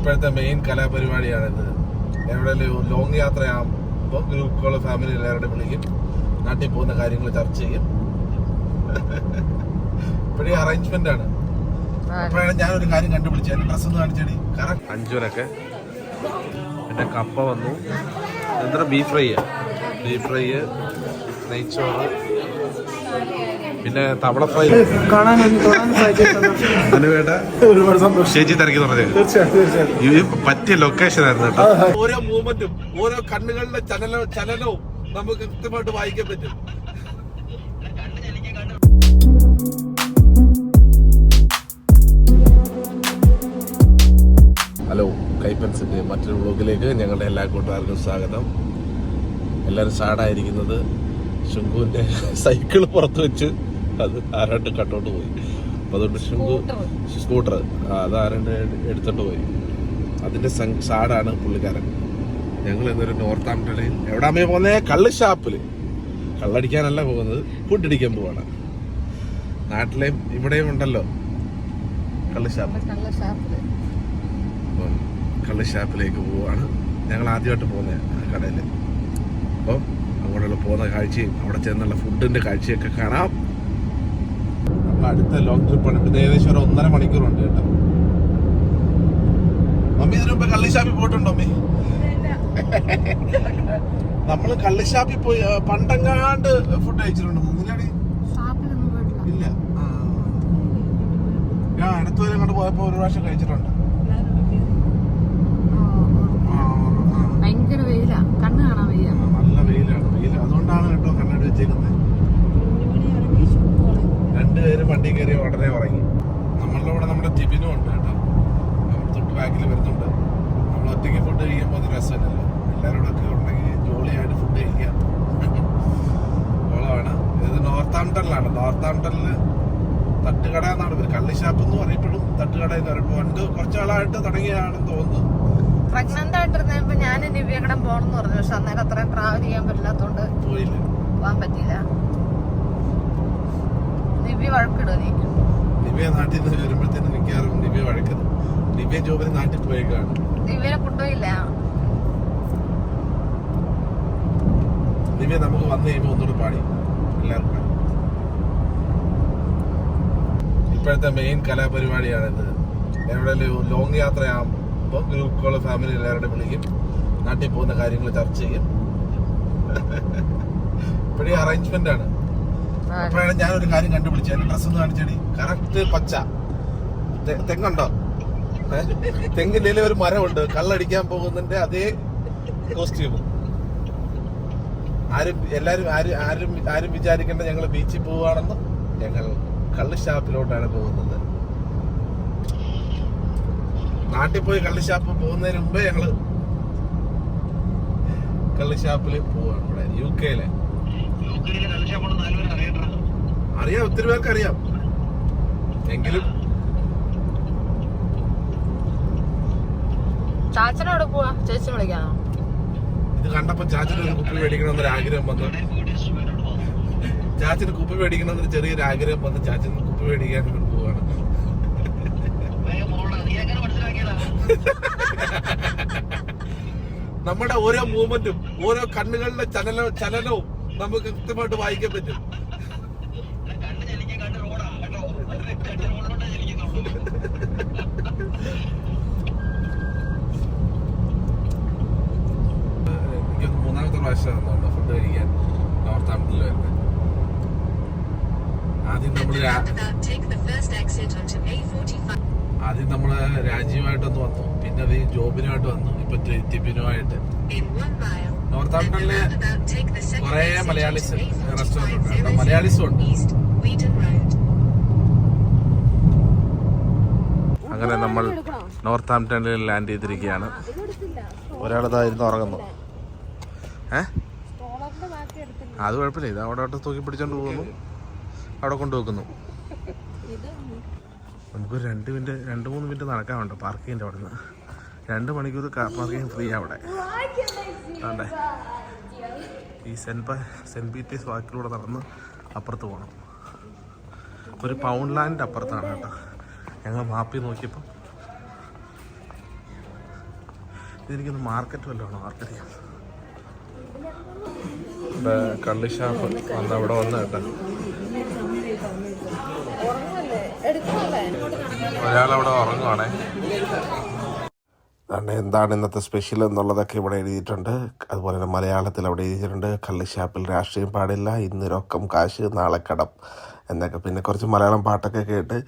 ഇപ്പോഴത്തെ മെയിൻ കലാപരിപാടിയാണിത്. എവിടെയെങ്കിലും ലോങ് യാത്രയാകുമ്പോൾ ഗ്രൂപ്പുകൾ ഫാമിലി എല്ലാവരുടെ വിളിക്കും. നാട്ടിൽ പോകുന്ന കാര്യങ്ങൾ ചർച്ച ചെയ്യും. ഇപ്പോഴേ അറേഞ്ച്മെന്റ് ആണ്. അപ്പോഴാണ് ഞാനൊരു കാര്യം കണ്ടുപിടിച്ചത്. എന്റെ ഡ്രസ്സ് ഒന്ന് കാണിച്ചടി. അഞ്ചൂരൊക്കെ പിന്നെ കപ്പ വന്നു. എന്താ ബീഫ് ഫ്രൈ ബീഫ് ഫ്രൈ നെയ്ച്ചോറ് പിന്നെ തവള ഫ്രൈ. അനുവേട്ട ഒരുപാട് സന്തോഷം ചേച്ചി തിരക്കി പറഞ്ഞത് ഇത് പറ്റിയ ലൊക്കേഷൻ ആയിരുന്നു കേട്ടോ. ഓരോ മൂവ്മെന്റും ഓരോ കണ്ണുകളുടെ ചലന ചലനവും നമുക്ക് കൃത്യമായിട്ട് വായിക്കാൻ പറ്റും. ഹലോ കൈപ്പൻസിന്റെ മറ്റൊരു വ്ളോഗിലേക്ക് ഞങ്ങളുടെ എല്ലാ കൂട്ടുകാർക്കും സ്വാഗതം. എല്ലാവരും സാഡായിരിക്കുന്നത് ശുങ്കുവിന്റെ സൈക്കിൾ പുറത്ത് വെച്ച് അത് ആരാണ്ട് കട്ടോട്ട് പോയി. അപ്പൊ അതുകൊണ്ട് ശുങ്കു സ്കൂട്ടർ അത് ആരാണ്ട് എടുത്തോണ്ട് പോയി. അതിന്റെ സാടാണ് പുള്ളിക്കാരൻ. ഞങ്ങൾ ഇന്നൊരു നോർത്ത് ആംപ്ടണിൽ എവിടാമേ പോകുന്നേ കള്ള് ഷാപ്പിൽ. കള്ളടിക്കാനല്ല പോകുന്നത് ഫുഡ് അടിക്കാൻ പോവാണ്. നാട്ടിലെയും ഇവിടെയും ഉണ്ടല്ലോ. കള്ള് ഷാപ്പ്. അപ്പം കള്ള് ഷാപ്പിലേക്ക് പോവാണ്. ഞങ്ങൾ ആദ്യമായിട്ട് പോകുന്നത് ആ കടയിൽ അപ്പം അങ്ങോട്ടുള്ള പോകുന്ന കാഴ്ചയും അവിടെ ചെന്നുള്ള ഫുഡിന്റെ കാഴ്ചയൊക്കെ കാണാം. അടുത്ത ലോങ് ട്രിപ്പാണ് ഇത് ഏകദേശം ഒരു ഒന്നര മണിക്കൂറുണ്ട് കേട്ടോ. മമ്മി ഇതിനു മുമ്പ് കള്ളിഷാപ്പിൽ പോയിട്ടുണ്ടോ മമ്മി? നമ്മൾ കള്ളിഷാപ്പിൽ പോയി പണ്ടങ്ങാണ്ട് ഫുഡ് കഴിച്ചിട്ടുണ്ട് മുന്നിലാടി ഇല്ല. ഞാൻ അടുത്ത വരെ അങ്ങോട്ട് പോയപ്പോ ഒരു പ്രാവശ്യം കഴിച്ചിട്ടുണ്ട്. ഭയങ്കര വെയിലാ. കണ്ണ് കാണാൻ വയ്യ നല്ല വെയിലാണ്. വെയിൽ അതുകൊണ്ടാണ് കേട്ടോ കണ്ണാടി വെച്ചേക്കുന്നത് രണ്ടുപേരും വണ്ടി കയറി ഉടനെ ഉറങ്ങി. നമ്മളുടെ കൂടെ നമ്മുടെ ജിബിനും ഉണ്ട് കേട്ടോ. തൊട്ട് ബാക്കിൽ വരുന്നുണ്ട്. നമ്മൾ ഒറ്റയ്ക്ക് ഫുഡ് കഴിക്കുമ്പോൾ അത് രസമില്ലല്ലോ. എല്ലാവരും ഒക്കെ ഉണ്ടെങ്കിൽ ജോളിയായിട്ട് ഫുഡ് കഴിക്കാം ഓളമാണ് ഇത് നോർത്ത് ആംപ്ടണിലാണ് നോർത്ത് ആംപ്ടണിൽ തട്ടുകട എന്നാണ് പേര്. കള്ളി ഷാപ്പ് എന്ന് പറയപ്പെടും. തട്ടുകട എന്ന് പറയുമ്പോൾ പണ്ട് കുറച്ചാളായിട്ട് തുടങ്ങിയാണെന്ന് തോന്നുന്നു. പ്രഗ്നന്റ് ആയിട്ടിരുന്നപ്പോ ഞാൻ ദിവ്യകടം പോണെന്ന് പറഞ്ഞു. പക്ഷെ അന്നേരം അത്രയും ട്രാവൽ ചെയ്യാൻ പറ്റില്ലാത്തോണ്ട് പോയില്ല. പോകാൻ പറ്റിയില്ല. ദിവ്യ വഴക്കിടും നീ? ദിവ്യ നാട്ടിൽ നിന്ന് വരുമ്പോഴത്തേനും മിക്കവാറും ദിവ്യ വഴക്കത് ദിവ്യ ജോബിന് നാട്ടിൽ പോയേക്കാണ് ദിവ്യനെ കൊണ്ടുപോയില്ല? ദിവ്യ നമുക്ക് വന്നു കഴിയുമ്പോൾ ഒന്നുകൂടെ പാടി. എല്ലാവർക്കും. ഇപ്പോഴത്തെ മെയിൻ കലാപരിപാടിയാണിത്. എവിടെയെങ്കിലും ലോങ് യാത്രയാകുമ്പോൾ ഗ്രൂപ്പുകൾ ഫാമിലി എല്ലാവരുടെ വിളിക്കും. നാട്ടിൽ പോകുന്ന കാര്യങ്ങൾ ചർച്ച ചെയ്യും. ഇപ്പോഴേ അറേഞ്ച്മെന്റ് ആണ്. അപ്പോഴാണ് ഞാൻ ഒരു കാര്യം കണ്ടുപിടിച്ചത്. എന്റെ ഡ്രസ്സ് ഒന്ന് കാണിച്ചടി. കറക്റ്റ് പച്ച. തെങ്ങുണ്ടോ? തെങ്ങിന്റെ ഒരു മരമുണ്ട്. കള്ളടിക്കാൻ പോകുന്നതിന്റെ അതേ കോസ്റ്റ്യൂം ആരും എല്ലാരും ആരും ആരും ആരും വിചാരിക്കേണ്ട ഞങ്ങൾ ബീച്ചിൽ പോവാണെന്ന് ഞങ്ങൾ കള്ള് ഷാപ്പിലോട്ടാണ് പോകുന്നത്. നാട്ടിൽ പോയി കള്ള് ഷാപ്പ് പോകുന്നതിന് മുമ്പേ ഞങ്ങൾ കള്ള് ഷാപ്പിൽ പോവാണ് ഇവിടെ യു കെയിലെ അറിയാം ഒത്തിരി പേർക്ക് അറിയാം. എങ്കിലും ചാച്ചനോട് പോവാ? ചേച്ചി വിളിക്കാനോ ഇത് കണ്ടപ്പോ ചാച്ചന് ഒരു കുപ്പി മേടിക്കണമെന്നൊരു ആഗ്രഹം വന്നു. ചാച്ചന് കുപ്പി മേടിക്കണമെന്നൊരു ചെറിയൊരു ആഗ്രഹം വന്ന്. ചാച്ചൻ കുപ്പി മേടിക്കാൻ പോവാണ്. നമ്മുടെ ഓരോ മൂവ്മെന്റും ഓരോ കണ്ണുകളുടെ ചലന ചലനവും നമുക്ക് കൃത്യമായിട്ട് വായിക്കാൻ പറ്റും. എനിക്കൊന്ന് മൂന്നാമത്തെ പ്രാവശ്യം ഫുഡ് കഴിക്കാൻ നോർത്ത് ആംബിളിൽ വരുന്നത് ആദ്യം നമ്മൾ Take the first exit onto A45. ആദ്യം നമ്മൾ രാജ്യമായിട്ടൊന്ന് വന്നു. പിന്നെ അത് ജോബിനുമായിട്ട് വന്നു. ഇപ്പൊ ടി- ടിബിനുമായിട്ട് കുറെ മലയാളീസ് റെസ്റ്റോറന്റ് റെസ്റ്റോറന്റ് ഉണ്ട്. കേട്ടോ. മലയാളീസും ഉണ്ട്. അങ്ങനെ നമ്മൾ നോർത്ത് ആംപ്ടണിൽ ലാൻഡ് ചെയ്തിരിക്കുകയാണ്. ഒരാളിതായിരുന്നു ഉറങ്ങുന്നു. ഏ? അത് കുഴപ്പമില്ല. ഇത് അവിടെ അവിടെ തൂക്കി പിടിച്ചോണ്ട് പോകുന്നു. അവിടെ കൊണ്ടു കൊണ്ടുവെക്കുന്നു നമുക്കൊരു രണ്ട് മിനിറ്റ് രണ്ട് മൂന്ന് മിനിറ്റ് നടക്കാനുണ്ട്. പാർക്കിങ്ങിന്റെ അവിടെ നിന്ന് രണ്ട് മണിക്കൂർ കാർ പാർക്കിംഗ് ഫ്രീ അവിടെ. ഈ സെന്റ് സെന്റ് പീറ്റേഴ്സ് വാക്കിലൂടെ നടന്ന് അപ്പുറത്ത് പോകണം ഒരു പൗണ്ട് ലാൻഡ് അപ്പുറത്താണ് കേട്ടോ. ഞങ്ങൾ മാപ്പിൽ നോക്കിയപ്പോൾ ഇതെനിക്കൊന്ന് മാർക്കറ്റ് വല്ലതാണോ മാർക്കറ്റ് ഇവിടെ കള്ളി ഷാപ്പ് വന്ന് അവിടെ വന്ന കേട്ടോ. ഒരാളവിടെ ഉറങ്ങുവാണേ. അതുകൊണ്ട് എന്താണ് ഇന്നത്തെ സ്പെഷ്യൽ എന്നുള്ളതൊക്കെ ഇവിടെ എഴുതിയിട്ടുണ്ട്. അതുപോലെ തന്നെ മലയാളത്തിൽ അവിടെ എഴുതിയിട്ടുണ്ട്. കള്ളിഷാപ്പിൽ രാഷ്ട്രീയം പാടില്ല ഇന്ന് രൊക്കം കാശ് നാളെ കടം എന്നൊക്കെ. പിന്നെ കുറച്ച് മലയാളം പാട്ടൊക്കെ കേട്ട്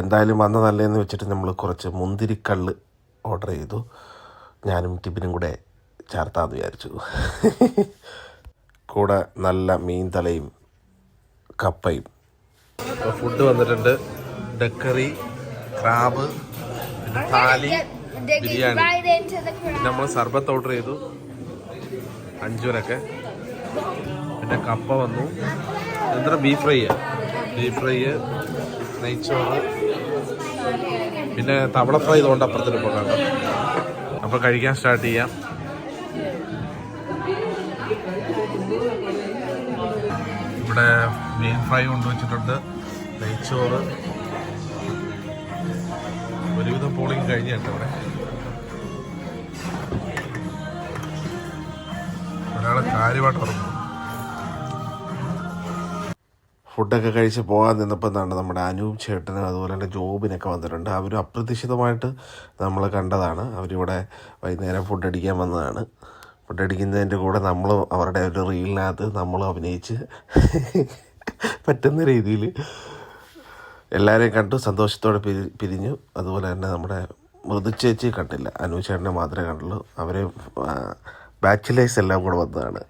എന്തായാലും വന്നതല്ലേന്ന് വെച്ചിട്ട് നമ്മൾ കുറച്ച് മുന്തിരിക്കള്ള് ഓർഡർ ചെയ്തു. ഞാനും ടിബിനും കൂടെ ചേർത്താന്ന് വിചാരിച്ചു. കൂടെ നല്ല മീൻ തലയും കപ്പയും. ഫുഡ് വന്നിട്ടുണ്ട്. ഡക്കറി ക്രാബ് പിന്നെ താലി. ബിരിയാണി. നമ്മൾ സർബത്ത് ഓർഡർ ചെയ്തു. അഞ്ചൂരൊക്കെ. പിന്നെ കപ്പ വന്നു. എന്താ ബീഫ് ഫ്രൈ ബീഫ് ഫ്രൈ നെയ്ച്ചോറ്. പിന്നെ തവള ഫ്രൈ ഇതുകൊണ്ട് അപ്പുറത്തിന് പോകാം അപ്പോൾ കഴിക്കാൻ സ്റ്റാർട്ട് ചെയ്യാം. ഇവിടെ മീൻ ഫ്രൈ കൊണ്ടുവച്ചിട്ടുണ്ട്. നെയ്ച്ചോറ്. ഒരുവിധം പോളിങ് കഴിഞ്ഞിട്ടുണ്ട് ഇവിടെ. ഒരാളെ കാര്യമായിട്ട് ഉറങ്ങും. ഫുഡൊക്കെ കഴിച്ച് പോകാൻ നിന്നപ്പോൾ എന്താണ് നമ്മുടെ അനൂപ് ചേട്ടനും അതുപോലെ തന്നെ ജോബിനൊക്കെ വന്നിട്ടുണ്ട്. അവരും അപ്രതീക്ഷിതമായിട്ട് നമ്മൾ കണ്ടതാണ്. അവരിവിടെ വൈകുന്നേരം ഫുഡ് അടിക്കാൻ വന്നതാണ്. ഫുഡ് അടിക്കുന്നതിന്റെ കൂടെ നമ്മൾ അവരുടെ ഒരു റീലിനകത്ത് നമ്മൾ അഭിനയിച്ച് പറ്റുന്ന രീതിയിൽ എല്ലാവരെയും കണ്ടു സന്തോഷത്തോടെ പിരി പിരിഞ്ഞു. അതുപോലെ തന്നെ നമ്മുടെ മൃദു ചേച്ചി കണ്ടില്ല. അനൂപ് ചേട്ടനെ മാത്രമേ കണ്ടുള്ളൂ. അവർ ബാച്ചിലേഴ്സ് എല്ലാം കൂടെ വന്നതാണ്.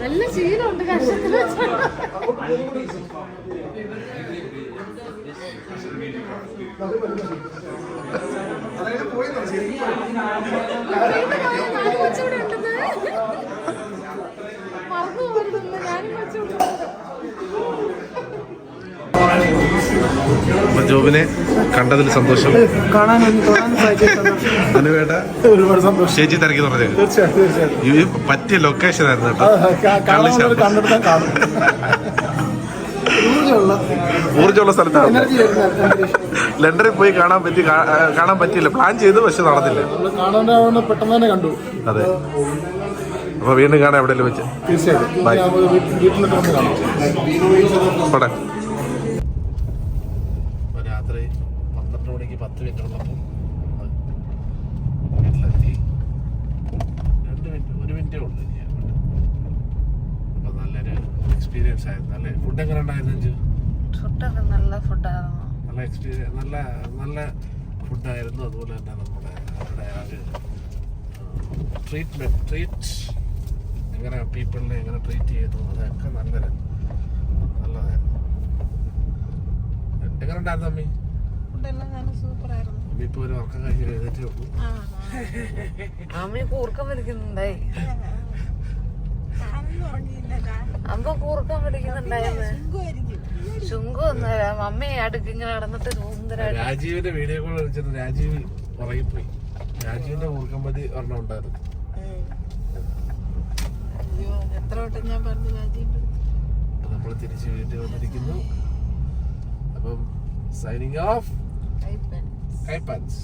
നല്ല ശീലമുണ്ട് കഷ്ടത്തിൽ വെച്ചാണ് മറന്നു പോകരുതെന്ന് ഞാനും വെച്ചോണ്ട് അപ്പൊ ജോബിനെ കണ്ടതിൽ സന്തോഷം. കാണാൻ അനുവേട്ട ഒരുപാട് സന്തോഷം ചേച്ചി തിരക്കി പറഞ്ഞത് തീർച്ചയായും തീർച്ചയായും ഈ പറ്റിയ ലൊക്കേഷൻ ആയിരുന്നു കേട്ടോ. ആ, കാ- കാണാവുന്നവർ കണ്ടെടുത്താൽ കാണും. ഊർജമുള്ള സ്ഥലത്താണ്. ലണ്ടറിൽ ലണ്ടനിൽ പോയി കാണാൻ പറ്റി കാണാൻ പറ്റിയില്ല. പ്ലാൻ ചെയ്തു പക്ഷെ നടന്നില്ല. നമ്മൾ കാണാനാവുന്ന പെട്ടെന്ന് കണ്ടു. അതെ. അപ്പൊ വീണ്ടും കാണാൻ എവിടെയെങ്കിലും വെച്ച്. തീർച്ചയായിട്ടും. രാത്രി പന്ത്രണ്ട് മണിക്ക് പത്ത് മിനിറ്റ് ഉള്ളപ്പോൾ വീട്ടിലെത്തി. രണ്ട് മിനിറ്റ് ഒരു മിനിറ്റേ ഉള്ളൂ ഇനി അങ്ങോട്ട്. നല്ലൊരു എക്സ്പീരിയൻസ് ആയിരുന്നു അല്ലേ? ഫുഡ് എങ്ങനെ ഉണ്ടായിരുന്നു ഫുഡൊക്കെ നല്ല ഫുഡായിരുന്നു. നല്ല എക്സ്പീരിയൻസ് നല്ല നല്ല ഫുഡായിരുന്നു. അതുപോലെ തന്നെ നമ്മുടെ അവിടെ ആ ഒരു ട്രീറ്റ്മെന്റ് ട്രീറ്റ് എങ്ങനെ പീപ്പിളിനെ എങ്ങനെ ട്രീറ്റ് ചെയ്തു. അതൊക്കെ നല്ലൊരു നല്ലതായിരുന്നു. എങ്ങനെ ഉണ്ടായിരുന്നു അമ്മി? ഫുഡെല്ലാം നല്ല സൂപ്പറായിരുന്നു. അമ്മി ഒരു ഉറക്കം കഴിഞ്ഞ് ഉള്ളൂ. അമ്മ കൂർക്കം വലിക്കുന്നുണ്ടായി അമ്മ കൂർക്കം വലിക്കുന്നുണ്ടായിരുന്നു ശുങ്കു ഒന്നല്ല മമ്മി അടുക്ക് ഇങ്ങനെ കിടന്നിട്ട് സുന്ദരായിട്ട് രാജീവിന്റെ വീഡിയോ കോൾ വിളിച്ചിട്ട് രാജീവ് ഉറങ്ങിപ്പോയി. രാജീവിന്റെ ഊർക്കമ്പതി ഒരെണ്ണം ഉണ്ടായിരുന്നു. എത്ര വട്ടം ഞാൻ പറഞ്ഞു രാജീവ് നമ്മൾ തിരിച്ച് വീട്ടിൽ വന്നിരിക്കുന്നു. അപ്പം സൈനിങ് ഓഫ് കൈപ്പൻസ്.